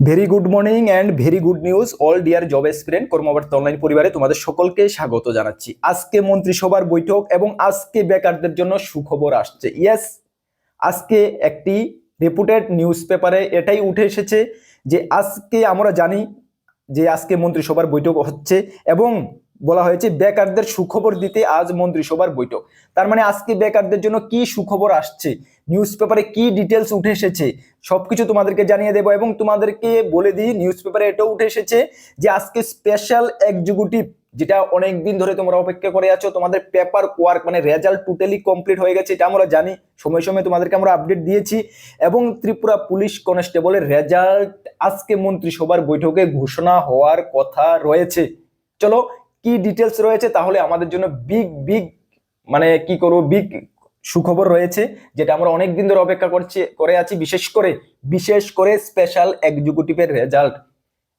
Very good morning and very good news all dear job aspirant Karmabarta online পরিবারে তোমাদের সকলকে স্বাগত জানাচ্ছি। আজকে মন্ত্রিসভার বৈঠক এবং আজকে বেকারদের জন্য সুখবর আসছে। ইয়েস আজকে একটি রেপুটেড নিউজ পেপারে এটাই উঠে এসেছে যে আজকে আমরা জানি যে আজকে মন্ত্রিসভার বৈঠক হচ্ছে এবং বলা হয়েছে, বেকারদের সুখবর দিতে আজ মন্ত্রিসভার বৈঠক। তার মানে আজকে বেকারদের জন্য কি সুখবর আসছে? নিউজ পেপারে কি ডিটেলস উঠে এসেছে? সবকিছু তোমাদেরকে জানিয়ে দেবো এবং তোমাদেরকে বলে দিই নিউজ পেপারে এটাও উঠে এসেছে যে আজকে স্পেশাল এক্সিকিউটিভ যেটা অনেক দিন ধরে তোমরা অপেক্ষা করে আছো, তোমাদের পেপার ওয়ার্ক মানে রেজাল্ট টোটালি কমপ্লিট হয়ে গেছে, এটা আমরা জানি। সময় সময় তোমাদেরকে আমরা আপডেট দিয়েছি। এবং ত্রিপুরা পুলিশ কনস্টেবলের রেজাল্ট আজকে মন্ত্রিসভার বৈঠকে ঘোষণা হওয়ার কথা রয়েছে। চলো কি ডিটেলস রয়েছে তাহলে আমাদের জন্য বিগ বিগ মানে কি করব বিগ সুখবর রয়েছে, যেটা আমরা অনেক দিন ধরে অপেক্ষা করছি, করে আছি, বিশেষ করে বিশেষ করে স্পেশাল এক্সিকিউটিভের রেজাল্ট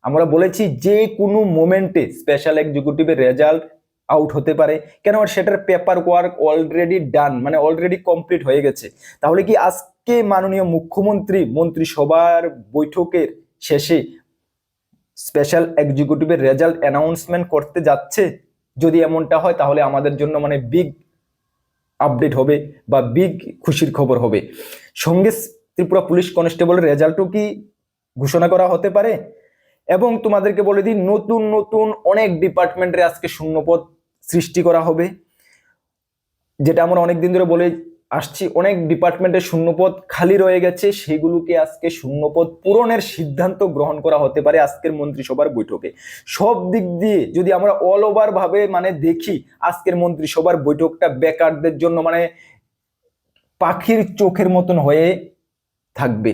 আমরা বলেছি যে কোনো মোমেন্টে স্পেশাল এক্সিকিউটিভের রেজাল্ট আউট হতে পারে। কেন? সেটার পেপার ওয়ার্ক অলরেডি ডান মানে অলরেডি কমপ্লিট হয়ে গেছে। তাহলে কি আজকে মাননীয় মুখ্যমন্ত্রী, মন্ত্রিসভার বৈঠকের শেষে স্পেশাল এক্সিকিউটিভের রেজাল্ট অ্যানাউন্সমেন্ট করতে যাচ্ছে? যদি এমনটা হয়, তাহলে আমাদের জন্য মানে বিগ আপডেট হবে বা বিগ খুশির খবর হবে। সঙ্গে ত্রিপুরা পুলিশ কনস্টেবলের রেজাল্টও কি ঘোষণা করা হতে পারে? এবং তোমাদেরকে বলে দিই, নতুন নতুন অনেক ডিপার্টমেন্টে আজকে শূন্যপদ সৃষ্টি করা হবে। যেটা আমরা অনেক দিন ধরে বলে আসছি, অনেক ডিপার্টমেন্টের শূন্যপদ খালি রয়ে গেছে, সেগুলোকে আজকে শূন্যপদ পূরণের সিদ্ধান্ত গ্রহণ করা হতে পারে আজকের মন্ত্রিসভার বৈঠকে। সব দিক দিয়ে যদি আমরা অল ওভার ভাবে মানে দেখি, আজকের মন্ত্রিসভার বৈঠকটা বেকারদের জন্য মানে পাখির চোখের মতন হয়ে থাকবে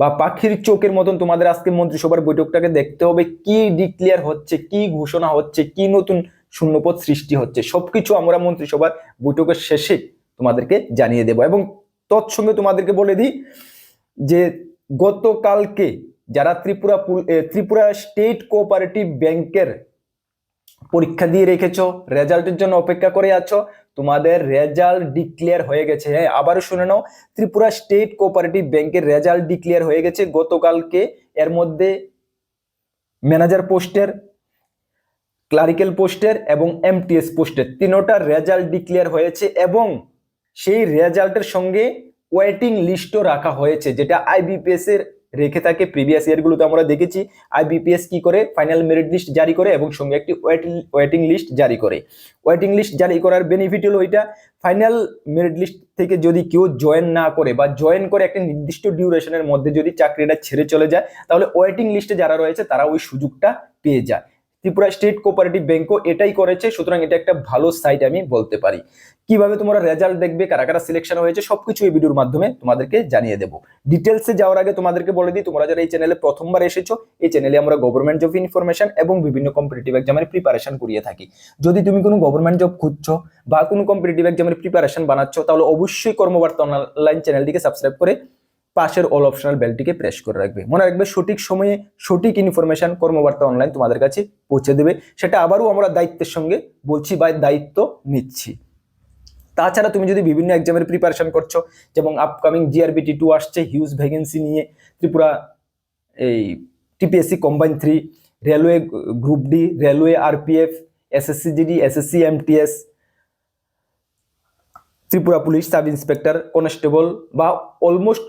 বা পাখির চোখের মতন তোমাদের আজকে মন্ত্রিসভার বৈঠকটাকে দেখতে হবে, কি ডিক্লেয়ার হচ্ছে, কি ঘোষণা হচ্ছে, কি নতুন শূন্যপদ সৃষ্টি হচ্ছে, সবকিছু আমরা মন্ত্রিসভার বৈঠকের শেষে তোমাদেরকে জানিয়ে দেব। এবং তৎসঙ্গে তোমাদেরকে বলে দিই যে গতকালকে যারা ত্রিপুরা ত্রিপুরা স্টেট কোঅপারেটিভ ব্যাংকের পরীক্ষা দিয়ে রেখেছো, রেজাল্টের জন্য অপেক্ষা করে আছো, তোমাদের রেজাল্ট ডিক্লেয়ার হয়ে গেছে। হ্যাঁ আবারও শুনে নাও, ত্রিপুরা স্টেট কোঅপারেটিভ ব্যাংকের রেজাল্ট ডিক্লেয়ার হয়ে গেছে গতকালকে। এর মধ্যে ম্যানেজার পোস্টের, ক্লারিক্যাল পোস্টের এবং এমটিএস পোস্টের তিনোটার রেজাল্ট ডিক্লেয়ার হয়েছে এবং সেই রেজাল্টের সঙ্গে ওয়েটিং লিস্টও রাখা হয়েছে, যেটা আইবিপিএস এর রেখে থাকে। প্রিভিয়াস ইয়ারগুলোতে আমরা দেখেছি আইবিপিএস কি করে, ফাইনাল মেরিট লিস্ট জারি করে এবং সঙ্গে একটি ওয়েটিং লিস্ট জারি করে। ওয়েটিং লিস্ট জারি করার বেনিফিট হলো এটা, ফাইনাল মেরিট লিস্ট থেকে যদি কেউ জয়েন না করে বা জয়েন করে একটা নির্দিষ্ট ডিউরেশনের মধ্যে যদি চাকরিটা ছেড়ে চলে যায়, তাহলে ওয়েটিং লিস্টে যারা রয়েছে তারা ওই সুযোগটা পেয়ে যায়। ত্রিপুরা স্টেট কোঅপারেটিভ ব্যাংকও এটাই করেছে, সুতরাং এটা একটা ভালো সাইট আমি বলতে পারি। কীভাবে তোমরা রেজাল্ট দেখবে, কারা কারা সিলেকশন হয়েছে, সবকিছু এই ভিডিওর মাধ্যমে তোমাদেরকে জানিয়ে দেবো। ডিটেলসে যাওয়ার আগে তোমাদেরকে বলে দিই, তোমরা যারা এই চ্যানেলে প্রথমবার এসেছ, এই চ্যানেলে আমরা গভর্নমেন্ট জব ইনফরমেশন এবং বিভিন্ন কম্পিটিটিভ এক্সামের প্রিপারেশন করিয়ে থাকি। যদি তুমি কোনো গভর্নমেন্ট জব খুঁজছো বা কোনো কম্পিটিটিভ এক্সামের প্রিপারেশন বানাচ্ছো, তাহলে অবশ্যই কর্মবার্তা অনলাইন চ্যানেলটিকে সাবস্ক্রাইব করে পাশের অল অপশনাল বেলটিকে প্রেস করে রাখবে। মনে রাখবে সঠিক সময়ে সঠিক ইনফরমেশন কর্মবার্তা অনলাইন তোমাদের কাছে পৌঁছে দেবে। সেটা আবারও আমরা দায়িত্বের সঙ্গে বলছি বা দায়িত্ব নিচ্ছি। তাছাড়া তুমি যদি বিভিন্ন এক্সামের প্রিপারেশন করছ, যেমন আপকামিং জিআরবিটি টু আসছে হিউজ ভ্যাকেন্সি নিয়ে ত্রিপুরা এই TPSC combine three railway group D railway RPF SSC GD SSC MTS Tripura police sub inspector constable বা অলমোস্ট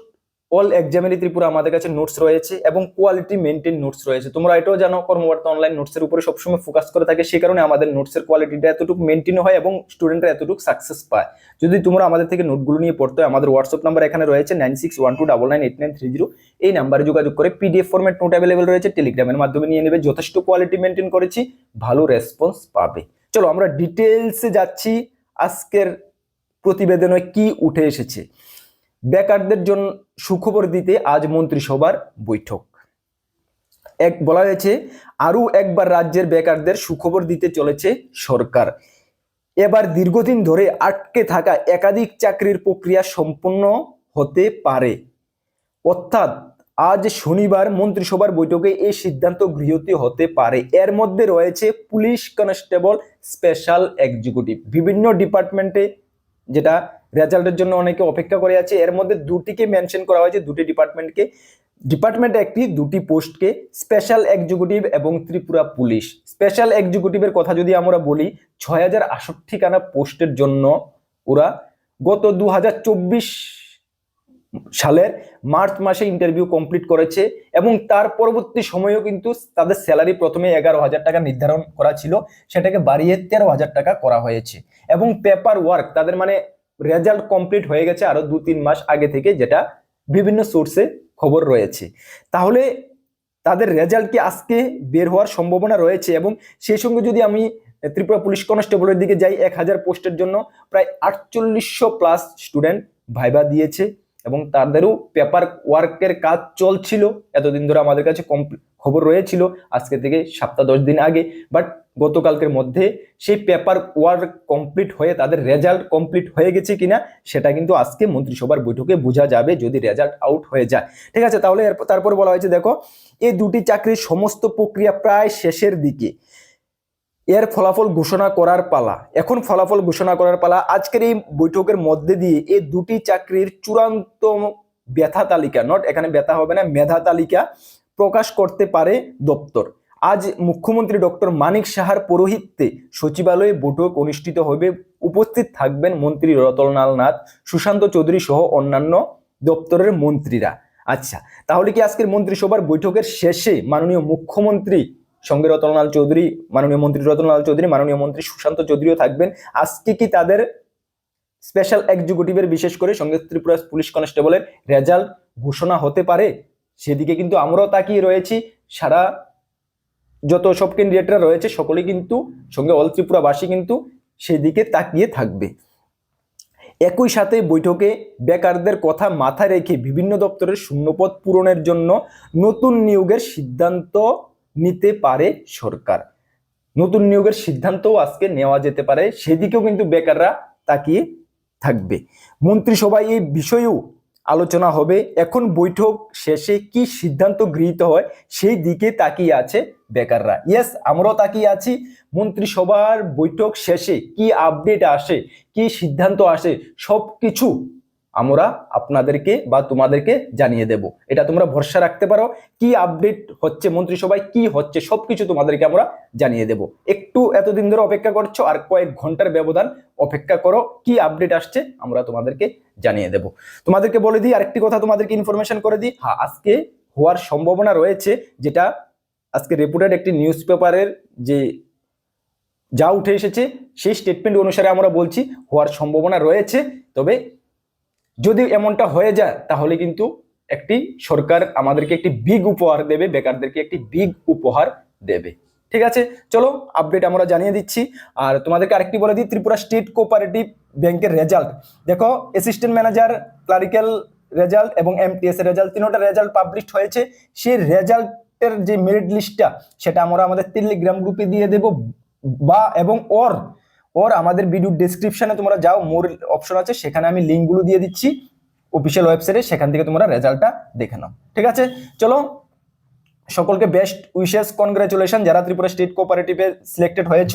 অল এক্সামেরই ত্রিপুরা আমাদের কাছে নোটস রয়েছে এবং কোয়ালিটি মেনটেন নোটস রয়েছে। তোমরা এটাও জানো, কর্মবার্তা অনলাইন নোটসের উপরে সবসময় ফোকাস করে থাকে সেই কারণে আমাদের নোটসের কোয়ালিটিটা এতটুকু মেনটেন হয় এবং স্টুডেন্টরা এতটুকু সাকসেস পায়। যদি তোমরা আমাদের থেকে নোটগুলো নিয়ে পড়তে হয়, আমাদের হোয়াটসঅ্যাপ নাম্বার এখানে রয়েছে nine six one two double nine eight nine three zero. এই নাম্বারে যোগাযোগ করে পিডিএফ ফরম্যাট নোট অ্যাভেলেবেল রয়েছে টেলিগ্রামের মাধ্যমে নিয়ে নেবে, যথেষ্ট কোয়ালিটি মেনটেন করেছি, ভালো রেসপন্স পাবে। চলো আমরা ডিটেলসে যাচ্ছি, আজকের প্রতিবেদনে কি উঠে এসেছে। বেকারদের জন্য সুখবর দিতে আজ মন্ত্রিসভার বৈঠক। এক, বলা হয়েছে, আরও একবার রাজ্যের বেকারদের সুখবর দিতে চলেছে সরকার। এবার দীর্ঘদিন ধরে আটকে থাকা একাধিক চাকরির প্রক্রিয়া সম্পূর্ণ হতে পারে। অর্থাৎ, আজ শনিবার মন্ত্রিসভার বৈঠকে এই সিদ্ধান্ত গৃহীত হতে পারে। এর মধ্যে রয়েছে পুলিশ কনস্টেবল, স্পেশাল এক্সিকিউটিভ, বিভিন্ন ডিপার্টমেন্টে যেটা রেজাল্টের জন্য অনেকে অপেক্ষা করে আছে। এর মধ্যে দুটিকে মেনশন করা হয়েছে, দুটি ডিপার্টমেন্টকে। ডিপার্টমেন্ট একটি, দুটি পোস্টকে স্পেশাল এক্সিকিউটিভ এবং ত্রিপুরা পুলিশ। স্পেশাল এক্সিকিউটিভের কথা যদি আমরা বলি ছয় হাজার আষট্টি খানা পোস্টের জন্য ওরা গত দু হাজার চব্বিশ সালের মার্চ মাসে ইন্টারভিউ কমপ্লিট করেছে এবং তার পরবর্তী সময়েও কিন্তু তাদের স্যালারি প্রথমে এগারো হাজার টাকা নির্ধারণ করা ছিল। সেটাকে বাড়িয়ে তেরো হাজার টাকা করা হয়েছে। এবং পেপার ওয়ার্ক তাদের মানে রেজাল্ট কমপ্লিট হয়ে গেছে আরও দু তিন মাস আগে থেকে, যেটা বিভিন্ন সোর্সে খবর রয়েছে। তাহলে তাদের রেজাল্ট কি আজকে বের হওয়ার সম্ভাবনা রয়েছে? এবং সেই সঙ্গে যদি আমি ত্রিপুরা পুলিশ কনস্টেবলের দিকে যাই, এক হাজার পোস্টের জন্য প্রায় আটচল্লিশশো প্লাস স্টুডেন্ট ভাইবা দিয়েছে। এবং তাদেরও পেপার ওয়ার্কের কাজ চলছিল। এতদিন ধরে আমাদের কাছে খবর রয়েছিল, আজকে থেকে সপ্তাহ দশ দিন আগে। বাট গতকালকের মধ্যে সেই পেপার ওয়ার্ক কমপ্লিট হয়ে, তাদের রেজাল্ট কমপ্লিট হয়ে গেছে কিনা, সেটা কিন্তু আজকে মন্ত্রিসভার বৈঠকে বোঝা যাবে যদি রেজাল্ট আউট হয়ে যায়। ঠিক আছে, তাহলে তারপর বলা হয়েছে, দেখো, এই দুটি চাকরির সমস্ত প্রক্রিয়া প্রায় শেষের দিকে। এর ফলাফল ঘোষণা করার পালা। এখন ফলাফল ঘোষণা করার পালা। আজকের এই বৈঠকের মধ্যে দিয়ে এই দুটি চাকরির চূড়ান্ত ব্যথা তালিকা নট এখানে ব্যথা হবে না, মেধা তালিকা প্রকাশ করতে পারে দপ্তর। আজ মুখ্যমন্ত্রী ডক্টর মানিক সাহার পৌরোহিত্যে সচিবালয়ে বৈঠক অনুষ্ঠিত হবে। উপস্থিত থাকবেন মন্ত্রী রতনলাল নাথ, সুশান্ত চৌধুরী সহ অন্যান্য দপ্তরের মন্ত্রীরা। আচ্ছা তাহলে কি আজকের মন্ত্রিসভার বৈঠকের শেষে মাননীয় মুখ্যমন্ত্রী সঙ্গে রতনলাল চৌধুরী, মাননীয় মন্ত্রী রতনলাল চৌধুরী, মাননীয় মন্ত্রী সুশান্ত চৌধুরীও থাকবেন। আজকে কি তাদের স্পেশাল এক্সিকিউটিভের বিশেষ করে সঙ্গে ত্রিপুরা পুলিশ কনস্টেবলের রেজাল্ট ঘোষণা হতে পারে? সেদিকে কিন্তু আমরাও তাকিয়ে রয়েছি। সারা যত সব ক্যান্ডিডেটরা রয়েছে, সকলে কিন্তু, সঙ্গে অল ত্রিপুরাবাসী কিন্তু সেদিকে তাকিয়ে থাকবে। একই সাথে বৈঠকে বেকারদের কথা মাথায় রেখে বিভিন্ন দপ্তরের শূন্যপদ পূরণের জন্য নতুন নিয়োগের সিদ্ধান্ত নিতে পারে সরকার। নতুন নিয়োগের সিদ্ধান্তও আজকে নেওয়া যেতে পারে, সেদিকেও কিন্তু বেকাররা তাকিয়ে থাকবে। মন্ত্রিসভায় এই বিষয়েও আলোচনা হবে। এখন বৈঠক শেষে কি সিদ্ধান্ত গৃহীত হয়, সেই দিকে তাকিয়ে আছে বেকাররা। ইয়েস, আমরাও তাকিয়ে আছি। মন্ত্রিসভার বৈঠক শেষে কি আপডেট আসে, কি সিদ্ধান্ত আসে সব কিছু আমরা আপনাদেরকে বা তোমাদেরকে জানিয়ে দেব। এটা তোমরা ভরসা রাখতে পারো, কি আপডেট হচ্ছে মন্ত্রিসভায়, কি হচ্ছে সব কিছু তোমাদেরকে আমরা জানিয়ে দেব। একটু এতদিন ধরে অপেক্ষা করছ আর কয়েক ঘণ্টার ব্যবধান অপেক্ষা করো, কি আপডেট আসছে আমরা তোমাদেরকে জানিয়ে দেব। তোমাদেরকে বলে দিই, আরেকটি কথা তোমাদেরকে ইনফরমেশন করে দিই। হ্যাঁ আজকে হওয়ার সম্ভাবনা রয়েছে যেটা আজকে রেপুটেড একটি নিউজ পেপারের যে যা উঠে এসেছে, সেই স্টেটমেন্ট অনুসারে আমরা বলছি, হওয়ার সম্ভাবনা রয়েছে। তবে যদি এমনটা হয়ে যায়, তাহলে কিন্তু একটি সরকার আমাদেরকে একটি বিগ উপহার দেবে, বেকারদেরকে একটি বিগ উপহার দেবে। ঠিক আছে? চলো আপডেট আমরা জানিয়ে দিচ্ছি। আর তোমাদেরকে আরেকটি বলে দিই, ত্রিপুরা স্টেট কোঅপারেটিভ ব্যাংকের রেজাল্ট দেখো অ্যাসিস্ট্যান্ট ম্যানেজার ক্লারিক্যাল রেজাল্ট এবং এমটিএস এর রেজাল্ট তিনোটা রেজাল্ট পাবলিশ হয়েছে। সেই রেজাল্টের যে মেরিট লিস্টটা সেটা আমরা আমাদের টেলিগ্রাম গ্রুপে দিয়ে দেব, বা এবং ওর ওর আমাদের ভিডিও ডিসক্রিপশনে তোমরা যাও মোর অপশন আছে, সেখানে আমি লিঙ্কগুলো দিয়ে দিচ্ছি। অফিসিয়াল ওয়েবসাইটে সেখান থেকে তোমরা রেজাল্টটা দেখে নাও। ঠিক আছে? চলো, সকলকে বেস্ট উইশেস কনগ্রাচুলেশন যারা ত্রিপুরা স্টেট কোঅপারেটিভে সিলেক্টেড হয়েছ,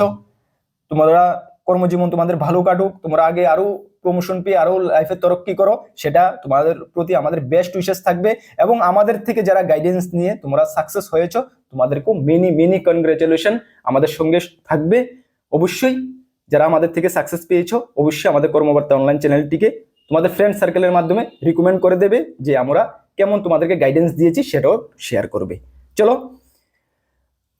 তোমরা কর্মজীবন তোমাদের ভালো কাটুক। তোমরা আগে আরও প্রমোশন পেয়ে, আরও লাইফে তরক্কি করো। সেটা তোমাদের প্রতি আমাদের বেস্ট উইশেস থাকবে। এবং আমাদের থেকে যারা গাইডেন্স নিয়ে তোমরা সাকসেস হয়েছ, তোমাদেরকেও মেনি মেনি কনগ্রাচুলেশন আমাদের সঙ্গে থাকবে। অবশ্যই যারা আমাদের থেকে সাকসেস পেয়েছ, অবশ্যই আমাদের কর্মবার্তা অনলাইন চ্যানেলটিকে তোমাদের ফ্রেন্ড সার্কেলের মাধ্যমে রিকমেন্ড করে দেবে যে আমরা কেমন তোমাদেরকে গাইডেন্স দিয়েছি সেটাও শেয়ার করবে। চলো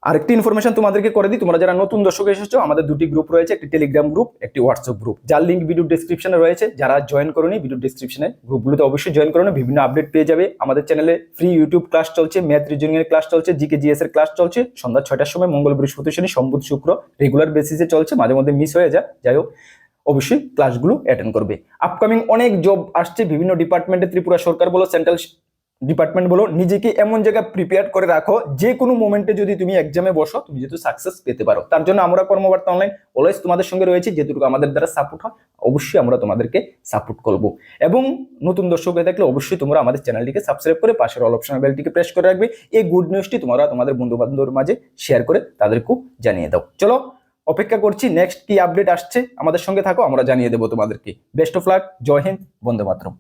আরেকটি ইনফরমেশন তোমাদেরকে করে দিই। তোমরা যারা নতুন দর্শক এসেছ, আমাদের দুটি গ্রুপ রয়েছে, একটি টেলিগ্রাম গ্রুপ একটি হোয়াটসঅ্যাপ গ্রুপ যার লিঙ্ক ভিডিও ডিসক্রিপশনে রয়েছে। যারা জয়েন করোনি ভিডিও ডিসক্রিপশনে গ্রুপগুলোতে অবশ্যই জয়েন করো বিভিন্ন আপডেট পেয়ে যাবে। আমাদের চ্যানেলে ফ্রি ইউটিউব ক্লাস চলছে ম্যাথ রিজনিং এর ক্লাস চলছে জিকে জিএস এর ক্লাস চলছে। সন্ধ্যা ছয়টার সময় মঙ্গল বৃহস্পতি শনি, সম্বুধ শুক্র রেগুলার বেসিসে চলছে। মাঝে মধ্যে মিস হয়ে যায়। যাই হোক, অবশ্যই ক্লাসগুলো অ্যাটেন্ড করবে। আপকামিং অনেক জব আসছে, বিভিন্ন ডিপার্টমেন্টে ত্রিপুরা সরকার বলো সেন্ট্রাল ডিপার্টমেন্ট বলো, নিজেকে এমন জায়গায় প্রিপেয়ার করে রাখো, যে কোনো মোমেন্টে যদি তুমি এক্সামে বসো, তুমি যেহেতু সাকসেস পেতে পারো। তার জন্য আমরা কর্মবার্তা অনলাইন অলওয়েজ তোমাদের সঙ্গে রয়েছি, যেটুকু আমাদের দ্বারা সাপোর্ট হয়, অবশ্যই আমরা তোমাদেরকে সাপোর্ট করব। এবং নতুন দর্শক হয়ে থাকলে অবশ্যই তোমরা আমাদের চ্যানেলটিকে সাবস্ক্রাইব করে পাশের অল অপশন বেলটিকে প্রেস করে রাখবে। এই গুড নিউজটি তোমরা তোমাদের বন্ধু বান্ধবের মাঝে শেয়ার করে তাদেরকেও জানিয়ে দাও। চলো, অপেক্ষা করছি নেক্সট কি আপডেট আসছে, আমাদের সঙ্গে থাকো, আমরা জানিয়ে দেবো তোমাদেরকে। Best of luck Jai Hind, Vande Mataram.